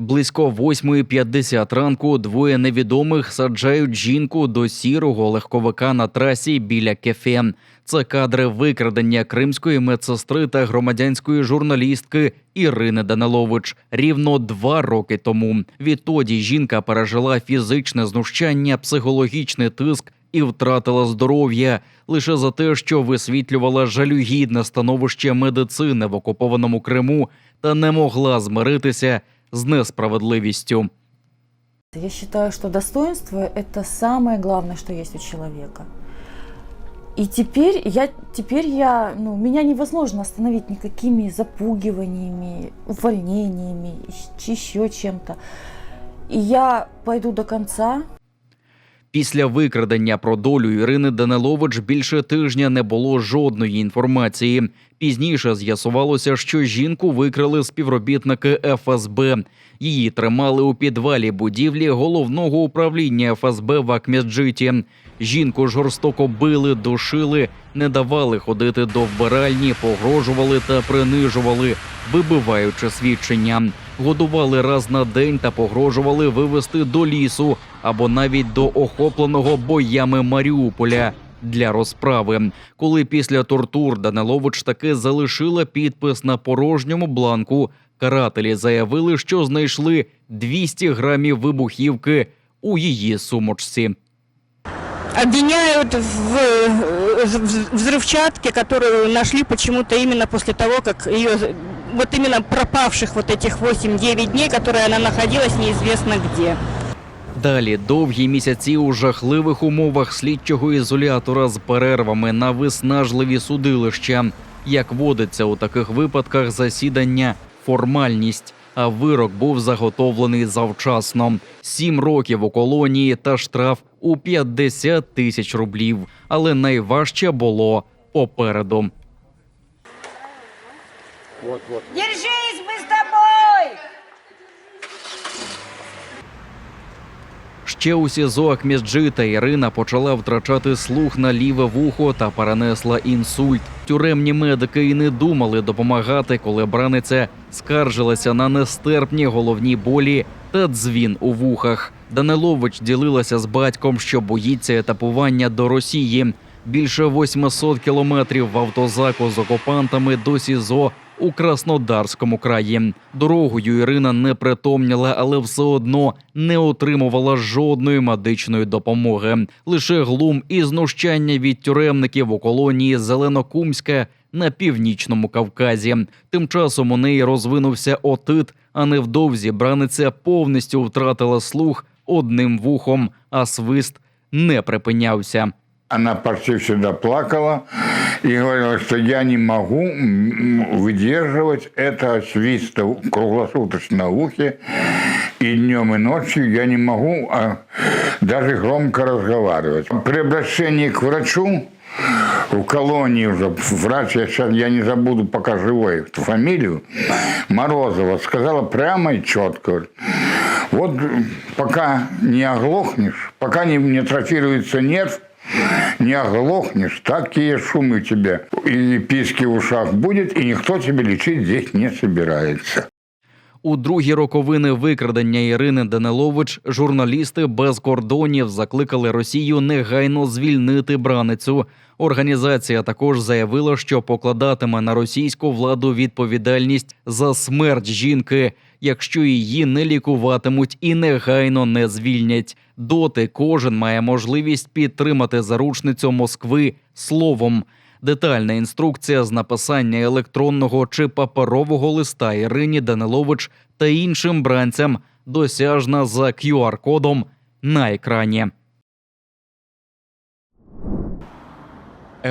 Близько 8.50 ранку двоє невідомих саджають жінку до сірого легковика на трасі біля кефе. Це кадри викрадення кримської медсестри та громадянської журналістки Ірини Данилович рівно два роки тому. Відтоді жінка пережила фізичне знущання, психологічний тиск і втратила здоров'я лише за те, що висвітлювала жалюгідне становище медицини в окупованому Криму та не могла змиритися з несправедливістю. Я считаю, что достоинство – это самое главное, что есть у человека. И теперь я, теперь я, ну, меня невозможно остановить никакими запугиваниями, увольнениями, ещ- еще чем-то. И я пойду до конца, Після викрадення про долю Ірини Данилович більше тижня не було жодної інформації. Пізніше з'ясувалося, що жінку викрали співробітники ФСБ. Її тримали у підвалі будівлі головного управління ФСБ в Акмеджиті. Жінку жорстоко били, душили, не давали ходити до вбиральні, погрожували та принижували, вибиваючи свідчення. Годували раз на день та погрожували вивезти до лісу або навіть до охопленого боями Маріуполя для розправи. Коли після тортур Данилович таки залишила підпис на порожньому бланку, карателі заявили, що знайшли 200 грамів вибухівки у її сумочці. обвиняют в взрывчатке, которую нашли почему-то именно после того, как ее вот именно пропавших вот этих 8-9 дней, которые она находилась неизвестно где. Далі довгі місяці у жахливих умовах слідчого ізолятора з перервами на виснажливі судилища. Як водиться у таких випадках, засідання формальність, а вирок був заготовлений завчасно. Сім років у колонії та штраф у 50 тисяч рублів. Але найважче було попереду. Держись, мы с тобой! Ще у СІЗО Акмізджита Ірина почала втрачати слух на ліве вухо та перенесла інсульт. Тюремні медики й не думали допомагати, коли браниця скаржилася на нестерпні головні болі та дзвін у вухах. Данилович ділилася з батьком, що боїться етапування до Росії. Більше 800 кілометрів в автозаку з окупантами до СІЗО у Краснодарському краї. Дорогою Ірина не притомніла, але все одно не отримувала жодної медичної допомоги. Лише глум і знущання від тюремників у колонії Зеленокумська на північному Кавказі. Тим часом у неї розвинувся отит, а невдовзі браниця повністю втратила слух одним вухом, а свист не припинявся. Она почти всегда плакала и говорила, что я не могу выдерживать этого свиста круглосуточно в ухе, и днем, и ночью я не могу а, даже громко разговаривать. При обращении к врачу в колонии уже врач, я сейчас я не забуду, пока живой, эту фамилию, Морозова, сказала прямо и четко, вот пока не оглохнешь, пока не, не атрофируется нерв, не оглохнешь, такие шумы у тебя и писки в ушах будет, и никто тебя лечить здесь не собирается. У другі роковини викрадення Ірини Данилович журналісти без кордонів закликали Росію негайно звільнити браницю. Організація також заявила, що покладатиме на російську владу відповідальність за смерть жінки, якщо її не лікуватимуть і негайно не звільнять. Доти кожен має можливість підтримати заручницю Москви словом. Детальна інструкція з написання електронного чи паперового листа Ірині Данилович та іншим бранцям досяжна за QR-кодом на екрані.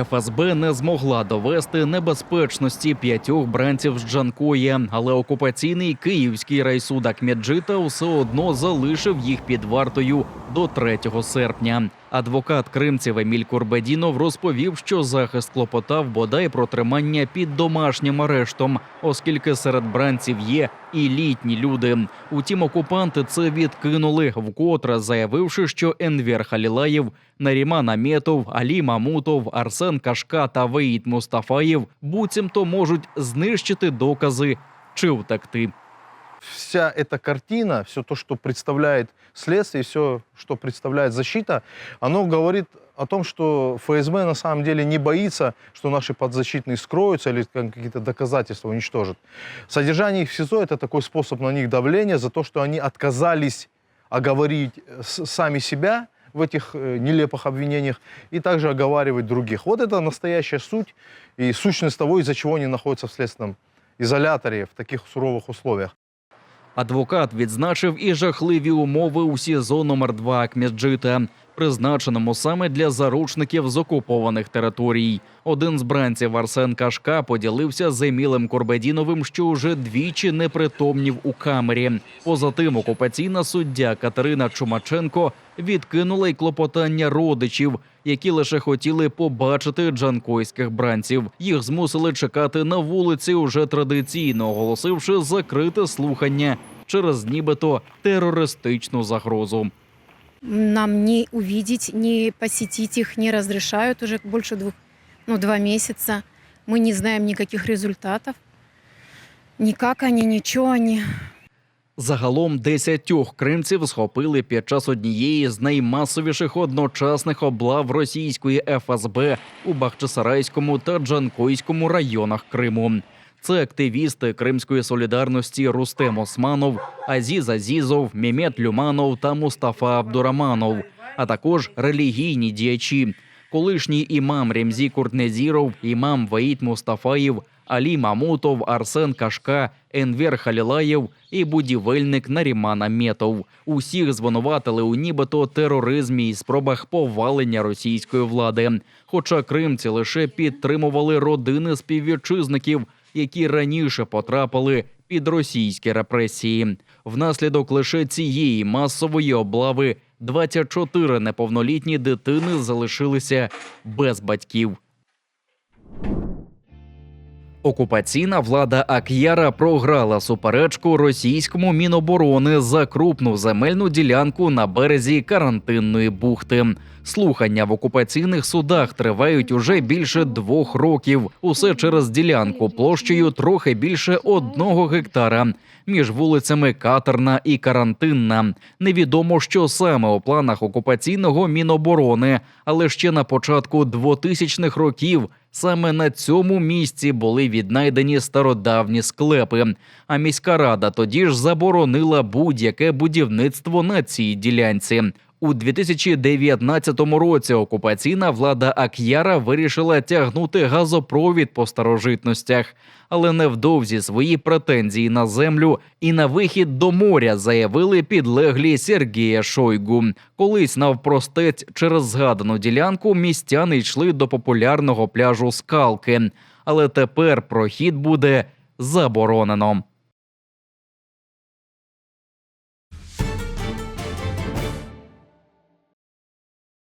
ФСБ не змогла довести небезпечності п'ятьох бранців з Джанкої, але окупаційний київський райсуд Акмеджита все одно залишив їх під вартою до 3 серпня. Адвокат кримців Еміль Курбедінов розповів, що захист клопотав бодай про тримання під домашнім арештом, оскільки серед бранців є і літні люди. Утім, окупанти це відкинули, вкотре заявивши, що Енвер Халілаєв, Наріман Аметов, Алі Мамутов, Арсен Кашка та Веїд Мустафаєв буцімто можуть знищити докази чи втекти. Вся эта картина, все то, что представляет следствие, все, что представляет защита, оно говорит о том, что ФСБ на самом деле не боится, что наши подзащитные скроются или как- какие-то доказательства уничтожат. Содержание их в СИЗО – это такой способ на них давления за то, что они отказались оговорить э, сами себя в этих э, нелепых обвинениях и также оговаривать других. Вот это настоящая суть и сущность того, из-за чего они находятся в следственном изоляторе в таких суровых условиях. Адвокат відзначив і жахливі умови у СІЗО номер 2 Акмеджита, призначеному саме для заручників з окупованих територій. Один з бранців Арсен Кашка поділився з Емілем Корбедіновим, що уже двічі непритомнів у камері. Поза тим, окупаційна суддя Катерина Чумаченко відкинула й клопотання родичів, які лише хотіли побачити джанкойських бранців. Їх змусили чекати на вулиці, уже традиційно оголосивши закрите слухання через нібито терористичну загрозу. Нам не увидеть, не посетить их не разрешают уже больше двух, ну, два месяца. Мы не знаем никаких результатов. Никак они, ничего они. Загалом десятьох кримців схопили під час однієї з наймасовіших одночасних облав російської ФСБ у Бахчисарайському та Джанкойському районах Криму. Це активісти Кримської солідарності Рустем Османов, Азіз Азізов, Мімет Люманов та Мустафа Абдураманов, а також релігійні діячі. Колишній імам Ремзі Куртнезіров, імам Ваїд Мустафаєв, Алі Мамутов, Арсен Кашка, Енвер Халілаєв і будівельник Наріман Аметов. Усіх звинуватили у нібито тероризмі і спробах повалення російської влади. Хоча кримці лише підтримували родини співвітчизників, які раніше потрапили під російські репресії. Внаслідок лише цієї масової облави 24 неповнолітні дитини залишилися без батьків. Окупаційна влада Ак'яра програла суперечку російському міноборони за крупну земельну ділянку на березі карантинної бухти. Слухання в окупаційних судах тривають уже більше двох років. Усе через ділянку площею трохи більше одного гектара між вулицями Катерна і Карантинна. Невідомо, що саме у планах окупаційного міноборони, але ще на початку 2000-х років саме на цьому місці були віднайдені стародавні склепи. А міська рада тоді ж заборонила будь-яке будівництво на цій ділянці. У 2019 році окупаційна влада Ак'яра вирішила тягнути газопровід по старожитностях, але невдовзі свої претензії на землю і на вихід до моря заявили підлеглі Сергія Шойгу. Колись навпростець через згадану ділянку містяни йшли до популярного пляжу Скалки, але тепер прохід буде заборонено.